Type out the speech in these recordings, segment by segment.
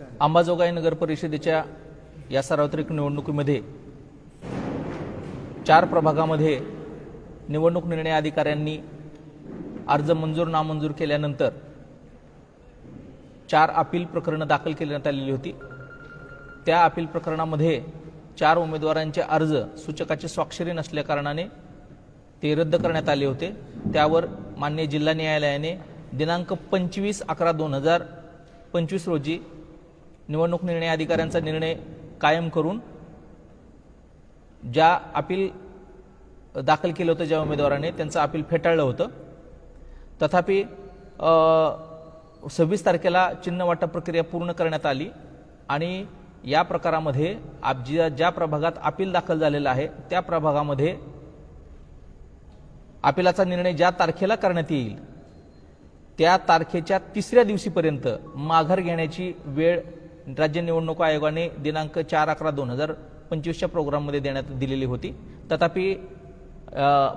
अंबाजोगाई नगर परिषदेच्या या सार्वत्रिक निवडणुकीमध्ये चार प्रभागामध्ये निवडणूक निर्णय अधिकाऱ्यांनी अर्ज मंजूर नामंजूर केल्यानंतर चार अपील प्रकरणं दाखल करण्यात आलेली होती. त्या अपील प्रकरणामध्ये चार उमेदवारांचे अर्ज सूचकाची स्वाक्षरी नसल्याकारणाने ते रद्द करण्यात आले होते. त्यावर मान्य जिल्हा न्यायालयाने दिनांक पंचवीस अकरा दोन हजार पंचवीस रोजी निवडणूक निर्णय अधिकाऱ्यांचा निर्णय कायम करून ज्या अपील दाखल केलं होतं ज्या उमेदवाराने त्यांचं अपील फेटाळलं होतं. तथापि सव्वीस तारखेला चिन्ह वाटप प्रक्रिया पूर्ण करण्यात आली आणि या प्रकारामध्ये आप ज्या ज्या प्रभागात अपील दाखल झालेलं आहे त्या प्रभागामध्ये अपिलाचा निर्णय ज्या तारखेला करण्यात येईल त्या तारखेच्या तिसऱ्या दिवशीपर्यंत माघार घेण्याची वेळ राज्य निवडणूक आयोगाने दिनांक चार अकरा दोन हजार पंचवीसच्या प्रोग्राममध्ये देण्यात दिलेली होती. तथापि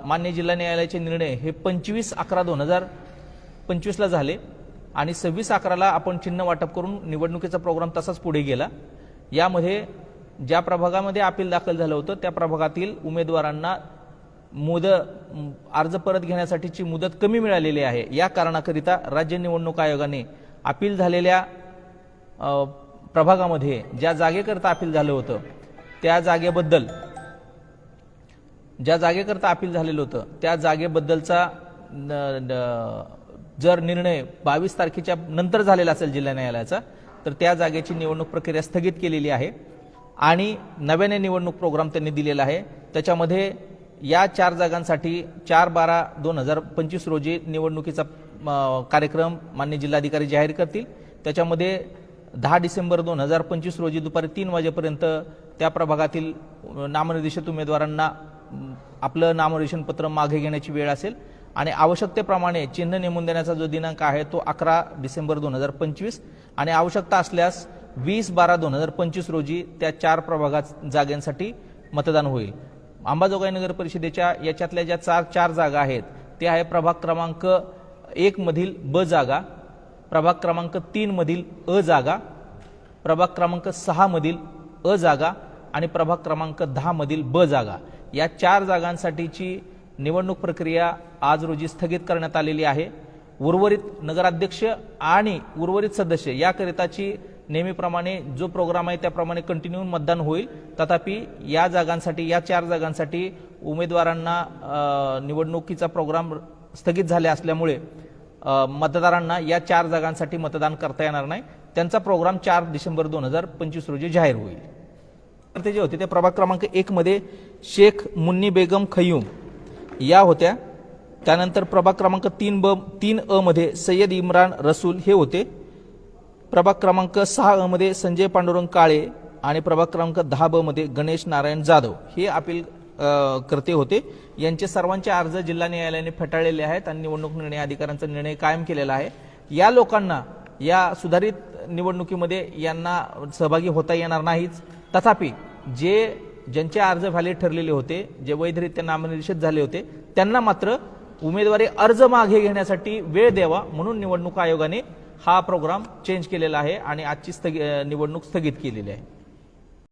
मान्य जिल्हा न्यायालयाचे निर्णय हे पंचवीस अकरा दोन हजार पंचवीसला झाले आणि सव्वीस अकराला आपण चिन्ह वाटप करून निवडणुकीचा प्रोग्राम तसाच पुढे गेला. यामध्ये ज्या प्रभागामध्ये अपील दाखल झालं होतं त्या प्रभागातील उमेदवारांना मुद अर्ज परत घेण्यासाठीची मुदत कमी मिळालेली आहे. या कारणाकरिता राज्य निवडणूक आयोगाने अपील झालेल्या प्रभागामध्ये ज्या जागेकरता अपील झालं होतं त्या जागेबद्दल ज्या जागेकरता अपील झालेलं होतं त्या जागेबद्दलचा न- जर निर्णय बावीस तारखेच्या नंतर झालेला असेल जिल्हा न्यायालयाचा तर त्या जागेची निवडणूक प्रक्रिया स्थगित केलेली आहे आणि नव्याने निवडणूक प्रोग्राम त्यांनी दिलेला आहे. त्याच्यामध्ये या चार जागांसाठी चार बारा दोन हजार पंचवीस रोजी निवडणुकीचा कार्यक्रम मान्य जिल्हाधिकारी जाहीर करतील. त्याच्यामध्ये दहा डिसेंबर दोन हजार पंचवीस रोजी दुपारी तीन वाजेपर्यंत त्या प्रभागातील नामनिर्देशित उमेदवारांना आपलं नामनिर्देशन पत्र मागे घेण्याची वेळ असेल. आणि आवश्यकतेप्रमाणे चिन्ह नेमून देण्याचा जो दिनांक आहे तो अकरा डिसेंबर दोन हजार पंचवीस. आणि आवश्यकता असल्यास वीस बारा दोन हजार पंचवीस रोजी त्या चार प्रभागात जागांसाठी मतदान होईल. अंबाजोगाई नगर परिषदेच्या याच्यातल्या ज्या चार चार जागा आहेत त्या आहे प्रभाग क्रमांक एक मधील ब जागा प्रभाग क्रमांक तीनमधील अ जागा प्रभाग क्रमांक सहामधील अ जागा आणि प्रभाग क्रमांक दहामधील ब जागा. या चार जागांसाठीची निवडणूक प्रक्रिया आज रोजी स्थगित करण्यात आलेली आहे. उर्वरित नगराध्यक्ष आणि उर्वरित सदस्य याकरिताची नेहमीप्रमाणे जो प्रोग्राम आहे त्याप्रमाणे कंटिन्यू मतदान होईल. तथापि या जागांसाठी या चार जागांसाठी उमेदवारांना निवडणुकीचा प्रोग्राम स्थगित झाले असल्यामुळे मतदारांना या चार जागांसाठी मतदान करता येणार नाही. त्यांचा प्रोग्राम चार डिसेंबर दोन हजार पंचवीस रोजी जाहीर होईल. तर ते जे होते ते प्रभाग क्रमांक एक मध्ये शेख मुन्नी बेगम खयूम या होत्या. त्यानंतर प्रभाग क्रमांक तीन ब तीन अ मध्ये सय्यद इम्रान रसूल हे होते. प्रभाग क्रमांक सहा अ मध्ये संजय पांडुरंग काळे आणि प्रभाग क्रमांक दहा ब मध्ये गणेश नारायण जाधव हे अपील करते होते. यांचे सर्वांचे अर्ज जिल्हा न्यायालयाने फेटाळलेले आहेत आणि निवडणूक निर्णय अधिकाऱ्यांचा निर्णय कायम केलेला आहे. या लोकांना या सुधारित निवडणुकीमध्ये यांना सहभागी होता येणार नाहीच. तथापि जे ज्यांचे अर्ज व्हॅलिड ठरलेले होते जे वैधरित्या नामनिर्देशित झाले होते त्यांना मात्र उमेदवारी अर्ज मागे घेण्यासाठी वेळ द्यावा म्हणून निवडणूक आयोगाने हा प्रोग्राम चेंज केलेला आहे आणि आजची स्थगि निवडणूक स्थगित केलेली आहे.